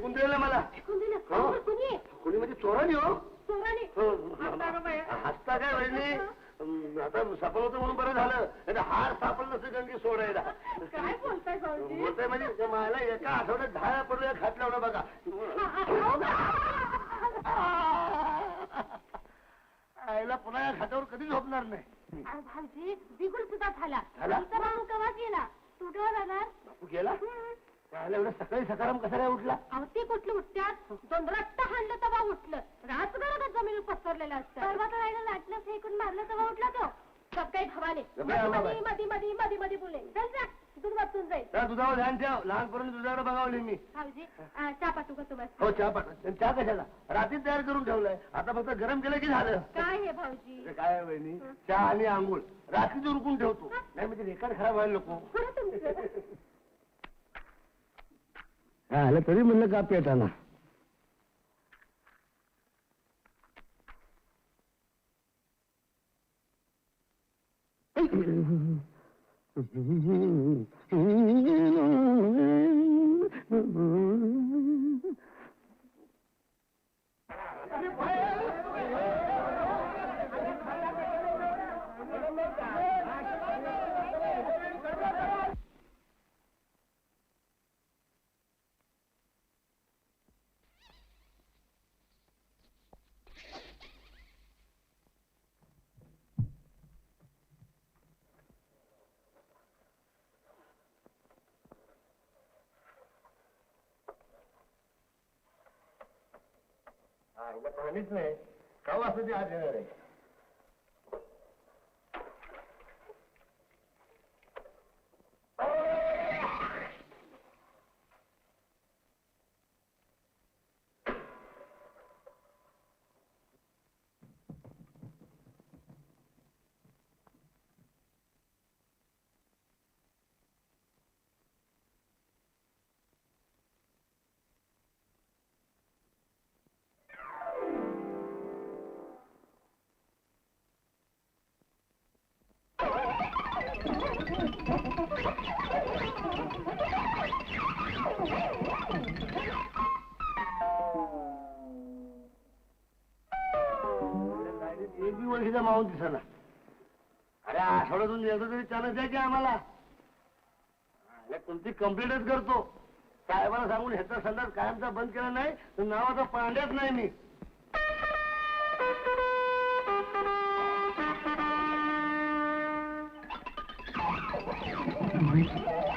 फेकून दिलेलं मला. फेकून दिलं? हो. अहो, कोणी कोणी म्हणजे चोरानी हो. चोराने? हो. बाया. हसता काय वहिनी अं, आता सापडलं होतं म्हणून बरं झालं. नाही तर हार सापडलं नसतं गंगी सोडायला काय बोलताय भाऊजी? बोलतोय म्हणजे मला एका आठवड्यात दहा पडल्या खात लावणं बघा. आईला पुन्हा या खात्यावर कधी झोपणार नाही. अहो, भाऊजी बिगुल सुद्धा झाला. झाला? तुमचा भाऊ केव्हा गेला तू केव्हा जाणार? बापू गेला? त्याला एवढं सकाळी सकाराम कसा काय उठला? अहो ते कुठलं उठत्यात? दोन रट्टा हाणलं तेव्हा उठलं. रातभर जमीन पसरलेलं असतं. परवा तर राहिलं लाटलं फेकून मारलं तेव्हा उठला तो. सब काही खवाले गप्पा आला बाई. मधी मधी मधी मधी बोले चल जा. दूध वाचून जाईल त्या दुधावर ध्यान ठेव. लहानपणी दुधावर बघावली मी. भाऊजी अं, चहा पाठवू का तुम्हाला? हो चहा पाठ चहा कशाला? रात्री तयार करून ठेवलाय. आता फक्त गरम केलं की झालं? काय हे भाऊजी? काय आहे चहा आणि आंघोळ. रात्रीच उरकून ठेवतो. नाही म्हणजे रेकॉर्ड खराब व्हायला नको. तुमचं? आलं तरी म्हणलं का पेटाना पाणीच नाही. का वाजता ते आज येणार आहे? माऊन दिसना अरे आठवड्यातून एकदा तरी चालत द्या की आम्हाला. अरे कोणती कंप्लेंटच करतो. साहेबाला सांगून ह्याचा संडास कायमचा बंद केला नाही तर नावाचा पांड्याच नाही मी. Attention!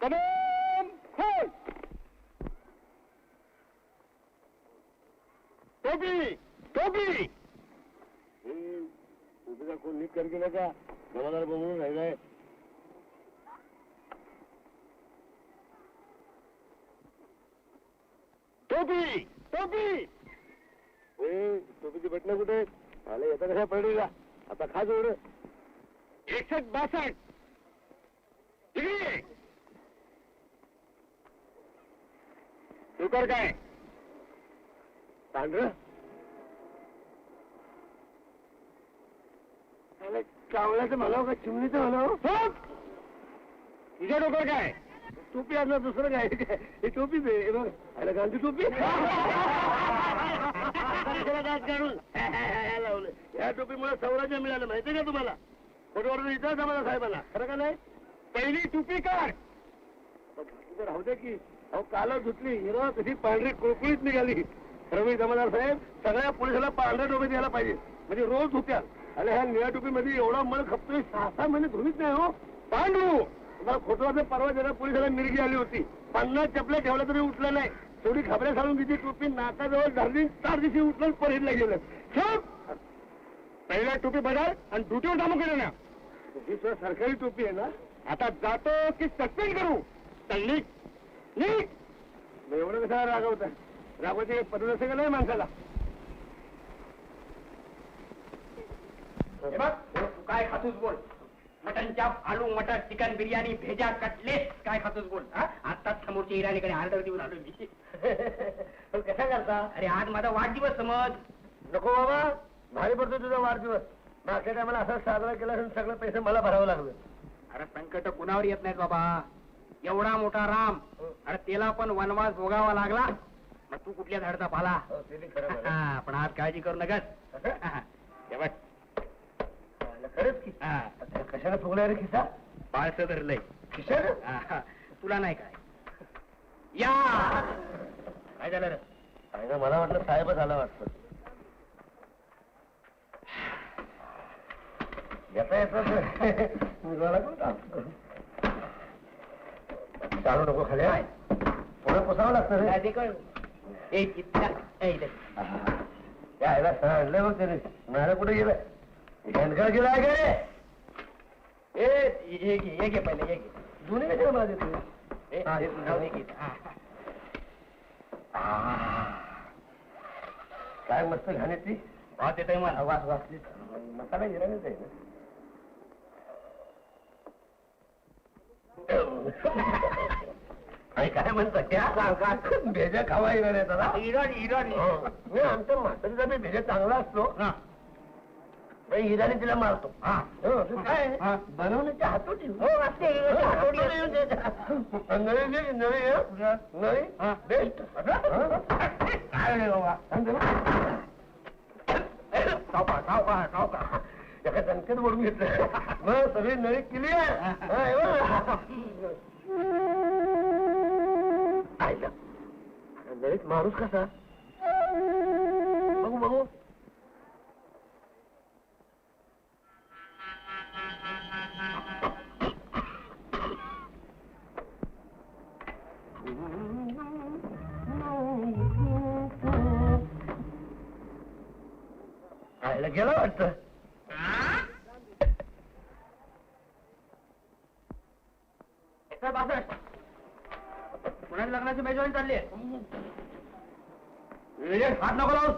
Kadam! Halt! टोपी टोपी उद्या कोण नीट कर गेलं का जमादार बघून राहिलाय. टोपी टोपी ए, टोपीची बटणं कुठे? आले येता कशा पडली आता खा जोड. एकसष्ट बासष्ट इकडे ये. तू काय? पांढर कावळ्याचं म्हणाव का चिमणीचं म्हणाव सोड. तुझ्या डोक्यावर काय? टोपी आणलं दुसरं काय? हे टोपी आहे बघ. अरे गांधी टोपी. काढून लावलं या टोपीमुळे सौराज्य मिळालं माहितीये का तुम्हाला? फोटोवर इथं मला साहेबाला. खरं का नाही? पहिली टोपी काढ. राहू दे की. अहो काल धुतली. हिरो कधी पांढरी कुळकुळीत निघाली. रवी जमादार साहेब सगळ्या पोलिसाला पांढऱ्या डोबे द्यायला पाहिजे. म्हणजे रोज धुत्या. आणि ह्या निळ्या टोपीमध्ये एवढा मळ खपतोय सहा सहा महिने धुवीच नाही हो. पांडू तुम्हाला फोटोवर परवा जरा पोलिसाला मिरगी आली होती. पन्नास चपल्या ठेवल्या तरी उठलं नाही. थोडी खबऱ्या सांगून तिची टोपी नाकाजवळ धरली चार दिवशी उठलं परहितला गेलं. पहिल्या पहिला टोपी बघाल आणि ड्युटीवर कामं केलं ना. ही सरकारी टोपी आहे ना? आता जातो की सस्पेंड करू. तल्ली एवढं कसा रागवत रागवायची पद्धत असेल का नाही माणसाला? हे बघ तू काय खातोस बोल. मटन चाप आलू मटर चिकन बिर्याणी भेजा कटलेट काय खातोस बोल हा? आत्ताच समोरच्या इराणीकडे ऑर्डर देऊन आलो मी. पण कसा करता? अरे आज माझा वाढदिवस समज. नको बाबा भारी पडतो तुझा वाढदिवस. मागच्या टायमाला असा साजरा केला असेल सगळे पैसे मला भरावं लागलं. अरे संकट कुणावर येत नाहीत बाबा. एवढा मोठा राम. त्याला पण वनवास भोगावा लागला. मग तू कुठल्या झाडचा पाला? हो, ते बी खरं म्हणा. हा, पण आज काळजी करू नकस बघ. खरंच की. आता कशाला फुगला रे खिसा? बाळसं धरलंय खिशानं? हा, तुला नाही काय. या! काय झालं रे? काय मला वाटलं साहेबच आला वाटतं. येता येता. मुलगाला पण टाकतो. चालू नको खाली हा. पुढे पुसावं लागतं रे. यायला सांगलं मग त्याने मला कुठे गेलं? घनकर गेला आहे का रे? कशाला मला देतो हा, हे. हा. काय मस्त येतोय मला वास वाचली मसाला गिराणीच आहे ना. आणि काय म्हणतात त्या भेजा खावा येणार दादा इराणी इराणी. मी आमच्या म्हातारीचा बी भेजा चांगला असतो. हा. हिराने तिला मारतो. हा. हो, काय? आहे? हा. बनवण्याची हातोटी. हो, असते. हातोटी नवी हं? नवी? हा. बेस्ट. काय रे बाबा? सावकाश सावकाश सावकाश एका संकेत बोलून घेतलं. मग सगळी नळी क्लिअर आयला नळीत माणूस कसा. बघू बघू. आयला गेला वाटतं साहेब, असं. पुण्यात लग्नाची हात नको लावून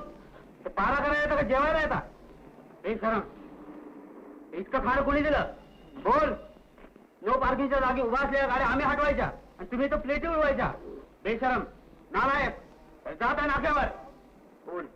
पारा करायला येतं का? जेवायला येतात एक सर. इतकं खाड कोणी दिलं? बोल. नो पार्किंगच्या जागी उभा असलेल्या गाड्या आम्ही हटवायच्या. आणि तुम्ही तर प्लेटी उडवायच्या बेशरम नालायक जात आहे नाक्यावर. बोल.